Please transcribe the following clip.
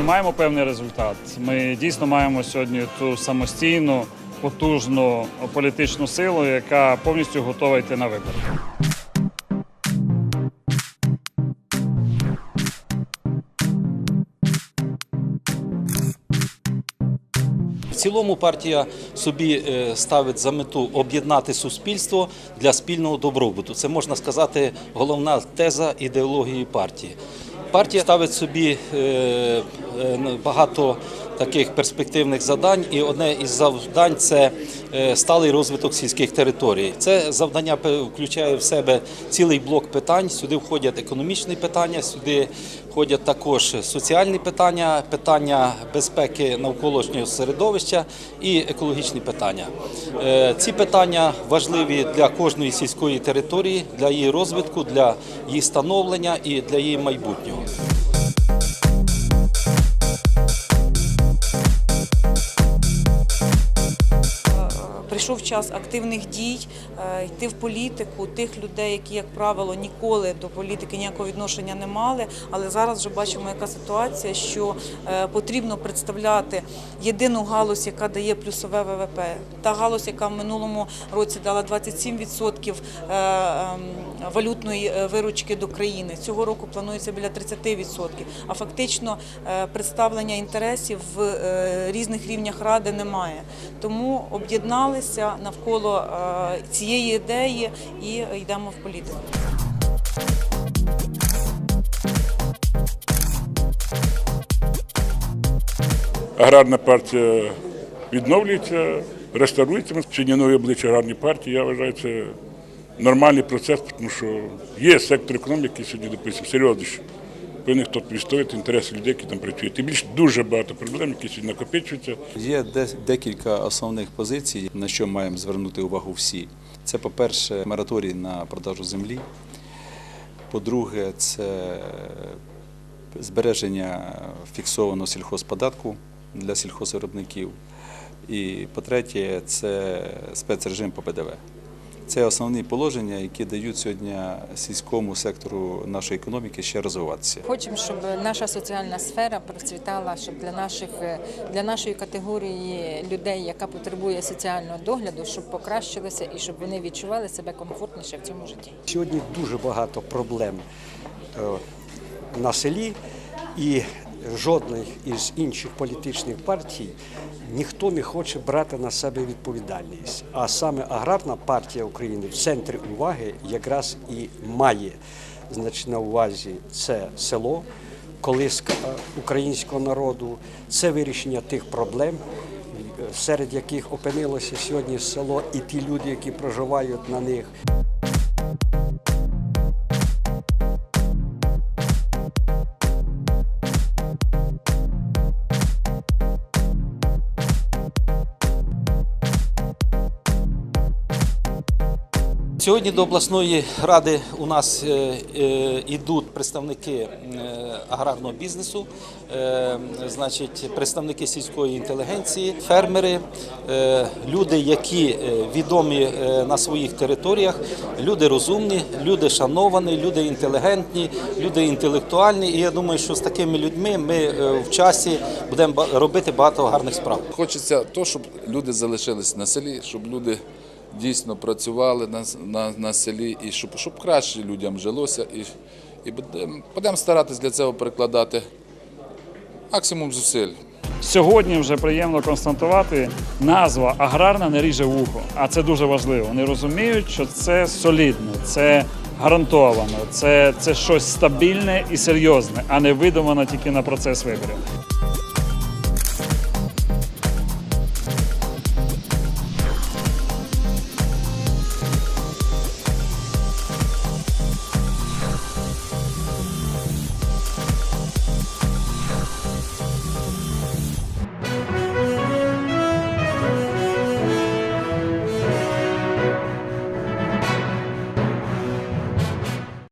ми маємо певний результат. Ми дійсно маємо сьогодні ту самостійну, потужну політичну силу, яка повністю готова йти на вибори. В цілому партія собі е, ставить за мету об'єднати суспільство для спільного добробуту. Це можна сказати головна теза ідеології партії. Партія ставить собі е, е, багато таких перспективних завдань, і одне із завдань це е, сталий розвиток сільських територій. Це завдання включає в себе цілий блок питань. Сюди входять економічні питання, сюди входять також соціальні питання, питання безпеки навколишнього середовища і екологічні питання. Е, Ці питання важливі для кожної сільської території, для її розвитку, для її становлення і для її майбутнього. Прийшов час активних дій, е, йти в політику тих людей, які, як правило, ніколи до політики ніякого відношення не мали. Але зараз вже бачимо, яка ситуація, що е, потрібно представляти єдину галузь, яка дає плюсове ВВП. Та галузь, яка в минулому році дала 27% е, ем, валютної виручки до країни. Цього року планується біля 30%. А фактично представлення інтересів в різних рівнях ради немає. Тому об'єдналися навколо е, цієї ідеї і йдемо в політику. аграрна партія відновлюється, реставрується. Сьогодні нові обличчя аграрної партії. Я вважаю, це нормальний процес, тому що є сектор економіки, сьогодні, допустимо, серйозніше. Повинен хто відстояти інтереси людей, які там працюють. Тим більше дуже багато проблем, які сьогодні накопичуються. Є декілька основних позицій, на що маємо звернути увагу всі. Це, по-перше, мораторій на продажу землі. По-друге, це збереження фіксованого сільхозподатку для сільхозвиробників. І по-третє, це спецрежим по ПДВ. Це основні положення, які дають сьогодні сільському сектору нашої економіки ще розвиватися. Хочемо, щоб наша соціальна сфера процвітала, щоб для наших для нашої категорії людей, яка потребує соціального догляду, щоб покращилося і щоб вони відчували себе комфортніше в цьому житті. Сьогодні дуже багато проблем е, на селі, і жодної із інших політичних партій ніхто не хоче брати на себе відповідальність. А саме аграрна партія України в центрі уваги якраз і має значить, на увазі це село, колиска е, українського народу, це вирішення тих проблем, серед яких опинилося сьогодні село, і ті люди, які проживають на них. Сьогодні до обласної ради у нас е, е, йдуть представники е, аграрного бізнесу, е, значить, представники сільської інтелігенції, фермери, е, люди, які е, відомі е, на своїх територіях, люди розумні, люди шановані, люди інтелігентні, люди інтелектуальні. І я думаю, що з такими людьми ми е, в часі будемо робити багато гарних справ. Хочеться то, щоб люди залишились на селі, щоб люди дійсно працювали на, на, на селі і щоб, щоб краще людям жилося. І, і будемо, будемо старатись для цього прикладати максимум зусиль. Сьогодні вже приємно констатувати, назва аграрна не ріже вухо, а це дуже важливо. Вони розуміють, що це солідно, це гарантовано, це, це щось стабільне і серйозне, а не видумано тільки на процес виборів.